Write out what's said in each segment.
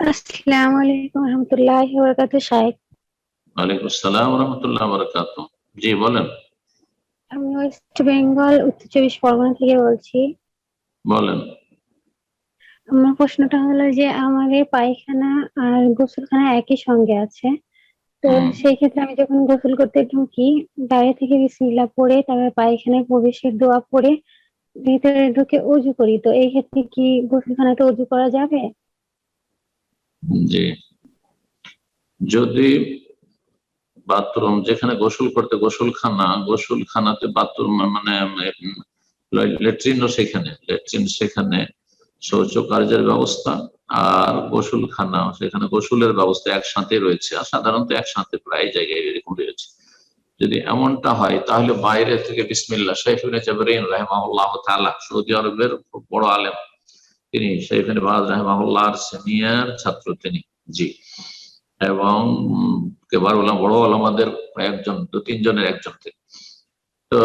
আসসালামু আলাইকুম রহমতুল্লাহ বরকাত শাহেদ ওয়ালাইকুম আসসালাম রহমতুল্লাহ বারাকাত জি বলেন। আমি ওয়েস্ট বেঙ্গল উত্তর চব্বিশ পরগনা থেকে বলছি। বলেন। আমার প্রশ্নটা হলো যে আমাদের পায়খানা আর গোসলখানা একই সঙ্গে আছে। তো সেই ক্ষেত্রে আমি যখন গোসল করতে ঢুকি বাইরে থেকে বিসমিল্লাহ পড়ে তারপর পায়খানায় প্রবেশের দোয়া পড়ে ভিতরে ঢুকে অজু করি। তো এই ক্ষেত্রে কি গোসলখানাতে অজু করা যাবে? জি। যদি বাথরুম যেখানে গোসল করতে গোসলখানা, গোসলখানাতে বাথরুম মানে লেট্রিনও সেখানে, লেট্রিন সেখানে শৌচ কার্যের ব্যবস্থা আর গোসলখানা সেখানে গোসলের ব্যবস্থা একসাথে রয়েছে আর সাধারণত একসাথে প্রায় জায়গায় এরকম রয়েছে। যদি এমনটা হয় তাহলে বাইরে থেকে বিসমিল্লা সৌদি আরবের বড় আলেম তিনি শাইফুল বাজ রাহমাহুল্লাহর সিনিয়র ছাত্র তিনি, জি। এবং কেবার ওলাম বড় ওলামাদের একজন, দু, তিনজনের একজন তিনি। তো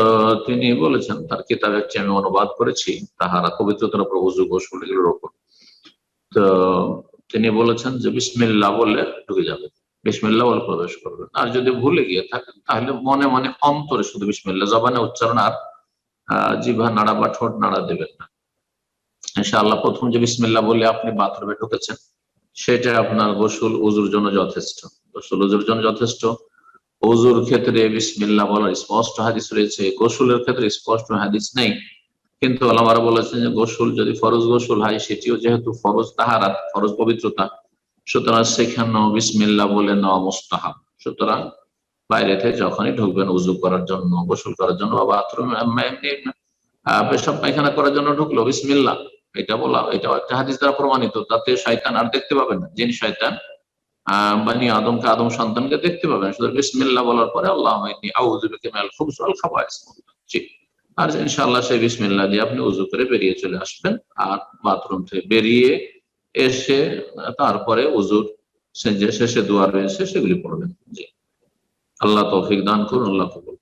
তিনি বলেছেন, তার কিতাব একটি আমি অনুবাদ করেছি, তাহারা পবিত্রতার উপর উজু গোসল এগুলোর উপর। তো তিনি বলেছেন যে বিসমিল্লা বলে ঢুকে যাবে বিসমিল্লা বলে প্রবেশ করবে। আর যদি ভুলে গিয়ে থাকেন তাহলে মনে মনে অন্তরে শুধু বিসমিল্লাহ, জবানে উচ্চারণ আর জিভা নাড়া বা ঠোঁট নাড়া দেবেন না। ইনশাআল্লাহ প্রথম যে বিসমিল্লাহ বলে আপনি বাথরুমে ঢুকেছেন, সেটা আপনার গোসল উজুর জন্য যথেষ্ট। গোসল উজুর জন্য যথেষ্ট। উজুর ক্ষেত্রে বিসমিল্লাহ বলার স্পষ্ট হাদিস রয়েছে, গোসলের ক্ষেত্রে স্পষ্ট হাদিস নেই। কিন্তু আলামারা বলেছেন যে গোসল যদি ফরজ গোসল হয়, সেটিও যেহেতু ফরজ তাহারাত, ফরজ পবিত্রতা, সুতরাং সেখানেও বিসমিল্লাহ বলে নেওয়া মুস্তাহাব। সুতরাং বাইরে থেকে যখনই ঢুকবেন উজু করার জন্য, গোসল করার জন্য বা বাথরুম, এমনি পেশাব পায়খানা করার জন্য ঢুকলো বিসমিল্লা এটা বলা, এটাও একটা হাদিস দ্বারা প্রমাণিত। তাতে শয়তান আর দেখতে পাবেন না। যিনি শয়তান বানি আদমকে আদম সন্তানকে দেখতে পাবেন শুধু বিসমিল্লাহ বলার পরে, আল্লাহ আর ইনশাআল্লাহ সেই বিসমিল্লাহ দিয়ে আপনি উজু করে বেরিয়ে চলে আসবেন আর বাথরুম থেকে বেরিয়ে এসে, তারপরে উজুর যে শেষে দোয়া রয়েছে, সেগুলি পড়বেন। জি। আল্লাহ তৌফিক দান করুন, আল্লাহ কবুল